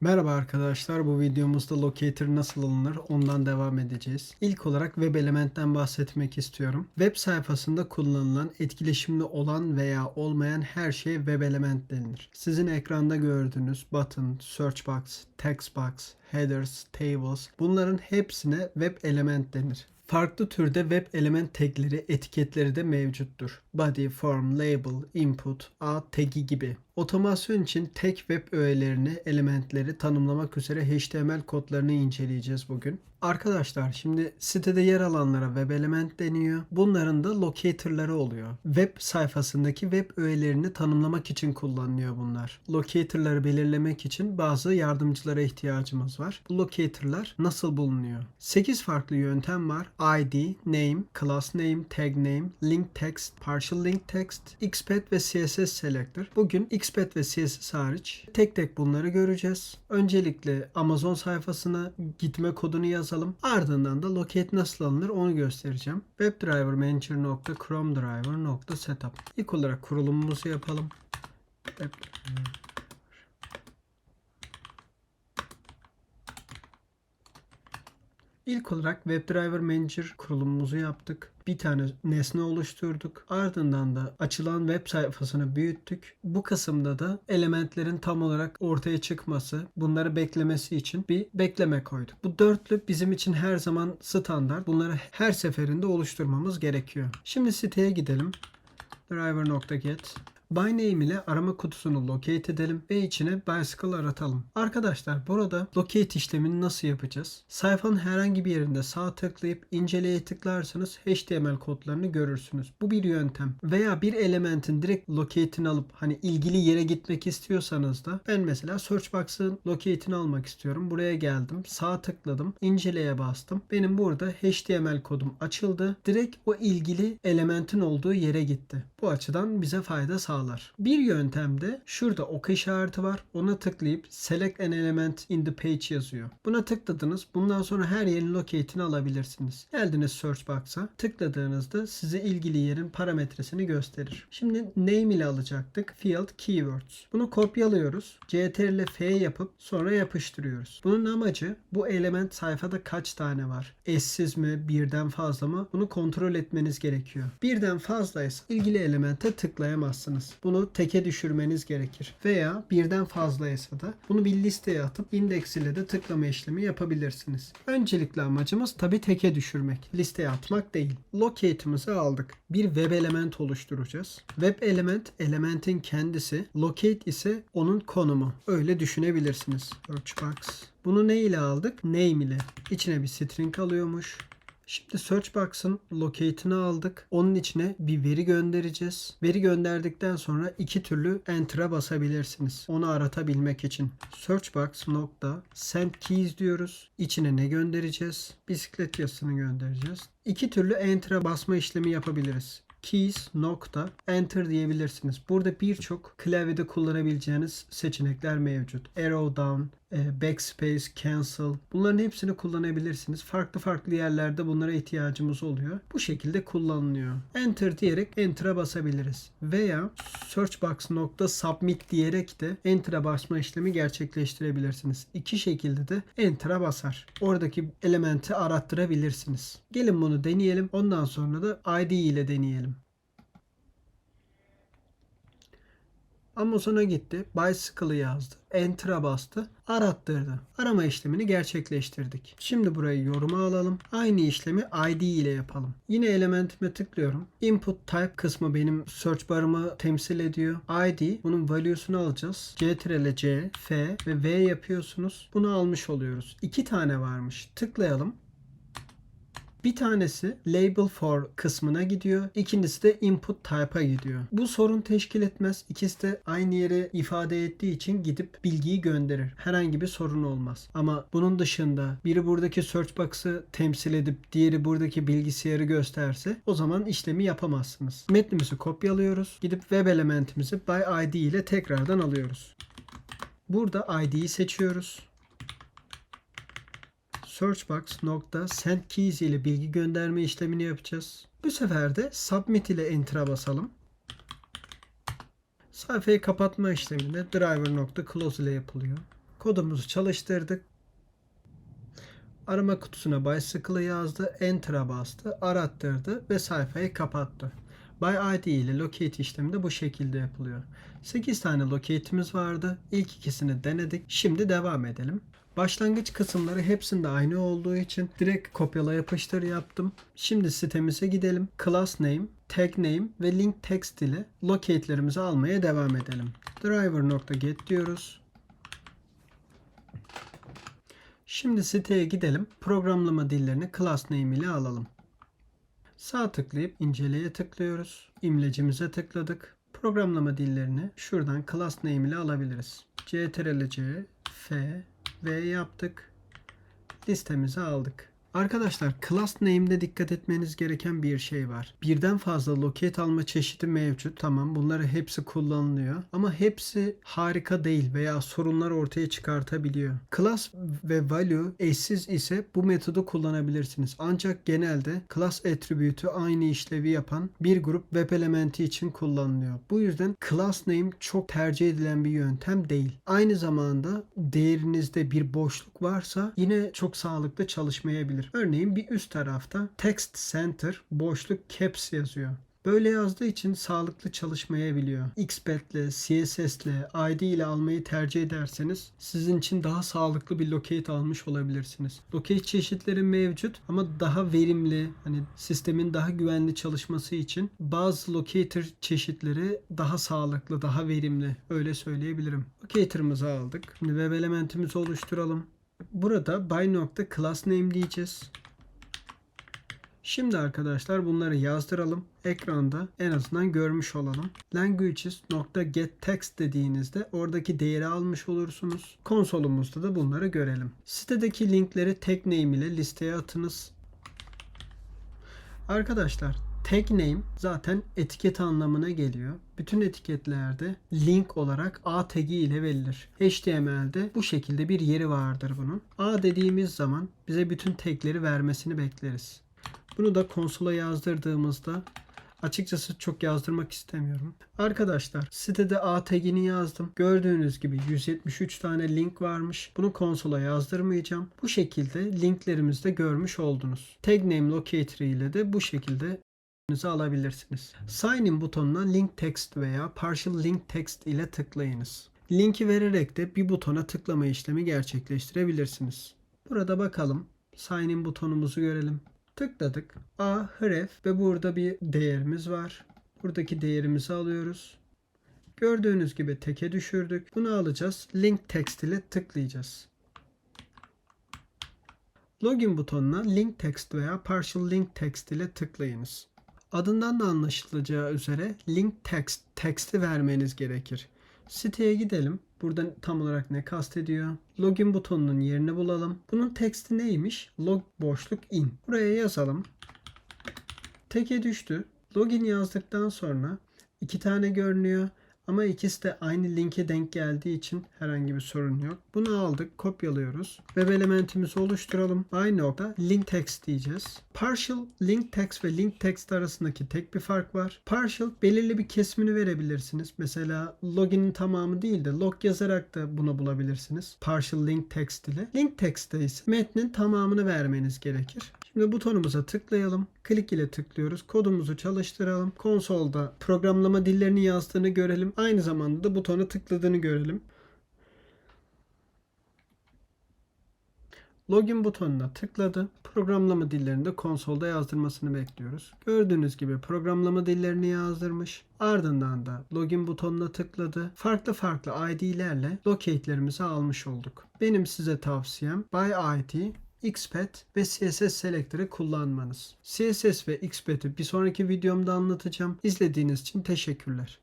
Merhaba arkadaşlar, bu videomuzda Locator nasıl alınır ondan devam edeceğiz. İlk olarak Web Element'ten bahsetmek istiyorum. Web sayfasında kullanılan, etkileşimli olan veya olmayan her şeye Web Element denilir. Sizin ekranda gördüğünüz button, search box, text box, headers, tables bunların hepsine Web Element denir. Farklı türde web element tagleri, etiketleri de mevcuttur. Body, form, label, input, ad tagi gibi. Otomasyon için tek web öğelerini, elementleri tanımlamak üzere HTML kodlarını inceleyeceğiz bugün. Arkadaşlar şimdi sitede yer alanlara web element deniyor. Bunların da locator'ları oluyor. Web sayfasındaki web öğelerini tanımlamak için kullanılıyor bunlar. Locator'ları belirlemek için bazı yardımcılara ihtiyacımız var. Bu locator'lar nasıl bulunuyor? 8 farklı yöntem var. ID, name, class name, tag name, link text, partial link text, xpath ve CSS selector. Bugün xpath ve CSS hariç tek tek bunları göreceğiz. Öncelikle Amazon sayfasına gitme kodunu yazalım. Ardından da locate nasıl alınır onu göstereceğim. WebDriver manager.chromedriver.setup İlk olarak kurulumumuzu yapalım. Web İlk olarak WebDriver Manager kurulumumuzu yaptık. Bir tane nesne oluşturduk. Ardından da açılan web sayfasını büyüttük. Bu kısımda da elementlerin tam olarak ortaya çıkması, bunları beklemesi için bir bekleme koyduk. Bu dörtlü bizim için her zaman standart. Bunları her seferinde oluşturmamız gerekiyor. Şimdi siteye gidelim. Driver.get By name ile arama kutusunu locate edelim ve içine bicycle aratalım. Arkadaşlar burada locate işlemini nasıl yapacağız? Sayfanın herhangi bir yerinde sağ tıklayıp inceleye tıklarsanız HTML kodlarını görürsünüz. Bu bir yöntem. Veya bir elementin direkt locate'ini alıp hani ilgili yere gitmek istiyorsanız da ben mesela search box'ın locate'ini almak istiyorum. Buraya geldim. Sağ tıkladım. inceleye bastım. Benim burada HTML kodum açıldı. Direkt o ilgili elementin olduğu yere gitti. Bu açıdan bize fayda sağlar. Bir yöntemde şurada ok işareti var. Ona tıklayıp select an element in the page yazıyor. Buna tıkladınız. Bundan sonra her yerin locate'ini alabilirsiniz. Geldiniz search box'a. Tıkladığınızda size ilgili yerin parametresini gösterir. Şimdi name ile alacaktık. Field keywords. Bunu kopyalıyoruz. CTRL ile F yapıp sonra yapıştırıyoruz. Bunun amacı bu element sayfada kaç tane var? Eşsiz mi? Birden fazla mı? Bunu kontrol etmeniz gerekiyor. Birden fazlaysa ilgili elemente tıklayamazsınız. Bunu teke düşürmeniz gerekir. Veya birden fazlaysa da bunu bir listeye atıp indeks ile de tıklama işlemi yapabilirsiniz. Öncelikli amacımız tabi teke düşürmek. Listeye atmak değil. Locate'ımızı aldık. Bir web element oluşturacağız. Web element elementin kendisi. Locate ise onun konumu. Öyle düşünebilirsiniz. Search. Bunu ne ile aldık? Name ile. İçine bir string alıyormuş. Şimdi search box'ın locate'ini aldık. Onun içine bir veri göndereceğiz. Veri gönderdikten sonra iki türlü enter'a basabilirsiniz. Onu aratabilmek için. Search box nokta send keys diyoruz. İçine ne göndereceğiz? Bisiklet yazısını göndereceğiz. İki türlü enter'a basma işlemi yapabiliriz keys nokta enter diyebilirsiniz. Burada birçok klavyede kullanabileceğiniz seçenekler mevcut. Arrow down, backspace, cancel bunların hepsini kullanabilirsiniz. Farklı farklı yerlerde bunlara ihtiyacımız oluyor. Bu şekilde kullanılıyor. Enter diyerek enter'a basabiliriz. Veya search box nokta submit diyerek de enter'a basma işlemi gerçekleştirebilirsiniz. İki şekilde de enter'a basar. Oradaki elementi arattırabilirsiniz. Gelin bunu deneyelim. Ondan sonra da ID ile deneyelim. Amazon'a gitti. Bicycle'ı yazdı. Enter'a bastı. Arattırdı. Arama işlemini gerçekleştirdik. Şimdi burayı yoruma alalım. Aynı işlemi ID ile yapalım. Yine elementime tıklıyorum. Input type kısmı benim search barımı temsil ediyor. ID bunun value'sunu alacağız. Ctrl C, F ve V yapıyorsunuz. Bunu almış oluyoruz. İki tane varmış. Tıklayalım. Bir tanesi label for kısmına gidiyor. İkincisi de input type'a gidiyor. Bu sorun teşkil etmez. İkisi de aynı yere ifade ettiği için gidip bilgiyi gönderir. Herhangi bir sorun olmaz. Ama bunun dışında biri buradaki search box'ı temsil edip diğeri buradaki bilgisayarı gösterse o zaman işlemi yapamazsınız. Metnimizi kopyalıyoruz. Gidip web elementimizi by id ile tekrardan alıyoruz. Burada id'yi seçiyoruz searchbox nokta send keys ile bilgi gönderme işlemini yapacağız. Bu sefer de submit ile enter'a basalım. Sayfayı kapatma işleminde driver nokta close ile yapılıyor. Kodumuzu çalıştırdık. Arama kutusuna bicycle yazdı, enter'a bastı, arattırdı ve sayfayı kapattı. By ID ile locate işlemi de bu şekilde yapılıyor. 8 tane locate'imiz vardı. İlk ikisini denedik. Şimdi devam edelim. Başlangıç kısımları hepsinde aynı olduğu için direkt kopyala yapıştır yaptım. Şimdi sitemize gidelim. Class name, tag name ve link text ile locate'lerimizi almaya devam edelim. Driver.get diyoruz. Şimdi siteye gidelim. Programlama dillerini class name ile alalım. Sağ tıklayıp inceleye tıklıyoruz. İmlecimize tıkladık. Programlama dillerini şuradan class name ile alabiliriz. CTRL-C, F, V yaptık. Listemize aldık. Arkadaşlar class name'de dikkat etmeniz gereken bir şey var. Birden fazla locate alma çeşidi mevcut. Tamam bunları hepsi kullanılıyor. Ama hepsi harika değil veya sorunlar ortaya çıkartabiliyor. Class ve value eşsiz ise bu metodu kullanabilirsiniz. Ancak genelde class attribute'ü aynı işlevi yapan bir grup web elementi için kullanılıyor. Bu yüzden class name çok tercih edilen bir yöntem değil. Aynı zamanda değerinizde bir boşluk varsa yine çok sağlıklı çalışmayabilir. Örneğin bir üst tarafta text center boşluk caps yazıyor. Böyle yazdığı için sağlıklı çalışmayabiliyor. XPath ile, CSS ile, ID ile almayı tercih ederseniz sizin için daha sağlıklı bir locate almış olabilirsiniz. Locate çeşitleri mevcut ama daha verimli, hani sistemin daha güvenli çalışması için bazı locator çeşitleri daha sağlıklı, daha verimli. Öyle söyleyebilirim. Locator'ımızı aldık. Şimdi web elementimizi oluşturalım. Burada by nokta class name diyeceğiz. Şimdi arkadaşlar bunları yazdıralım. Ekranda en azından görmüş olalım. Languages.get text dediğinizde oradaki değeri almış olursunuz. Konsolumuzda da bunları görelim. Sitedeki linkleri tag name ile listeye atınız. Arkadaşlar tag name zaten etiket anlamına geliyor. Bütün etiketlerde link olarak A tagi ile verilir. HTML'de bu şekilde bir yeri vardır bunun. A dediğimiz zaman bize bütün tagleri vermesini bekleriz. Bunu da konsola yazdırdığımızda Açıkçası çok yazdırmak istemiyorum. Arkadaşlar sitede A tagini yazdım. Gördüğünüz gibi 173 tane link varmış. Bunu konsola yazdırmayacağım. Bu şekilde linklerimizi de görmüş oldunuz. Tag name locator ile de bu şekilde alabilirsiniz. Sign in butonuna link text veya partial link text ile tıklayınız. Linki vererek de bir butona tıklama işlemi gerçekleştirebilirsiniz. Burada bakalım. Sign in butonumuzu görelim. Tıkladık. A href ve burada bir değerimiz var. Buradaki değerimizi alıyoruz. Gördüğünüz gibi teke düşürdük. Bunu alacağız. Link text ile tıklayacağız. Login butonuna link text veya partial link text ile tıklayınız. Adından da anlaşılacağı üzere link text text'i vermeniz gerekir. Siteye gidelim. Burada tam olarak ne kastediyor? Login butonunun yerini bulalım. Bunun teksti neymiş? Log boşluk in. Buraya yazalım. Teke düştü. Login yazdıktan sonra iki tane görünüyor. Ama ikisi de aynı linke denk geldiği için herhangi bir sorun yok. Bunu aldık, kopyalıyoruz. Web elementimizi oluşturalım. Aynı nokta link text diyeceğiz. Partial link text ve link text arasındaki tek bir fark var. Partial belirli bir kesimini verebilirsiniz. Mesela login'in tamamı değil de log yazarak da bunu bulabilirsiniz. Partial link text ile. Link text'te ise metnin tamamını vermeniz gerekir. Şimdi butonumuza tıklayalım. Klik ile tıklıyoruz. Kodumuzu çalıştıralım. Konsolda programlama dillerini yazdığını görelim. Aynı zamanda da butona tıkladığını görelim. Login butonuna tıkladı. Programlama dillerini de konsolda yazdırmasını bekliyoruz. Gördüğünüz gibi programlama dillerini yazdırmış. Ardından da login butonuna tıkladı. Farklı farklı ID'lerle locate'lerimizi almış olduk. Benim size tavsiyem by ID XPath ve CSS Selector'ı kullanmanız. CSS ve XPath'i bir sonraki videomda anlatacağım. İzlediğiniz için teşekkürler.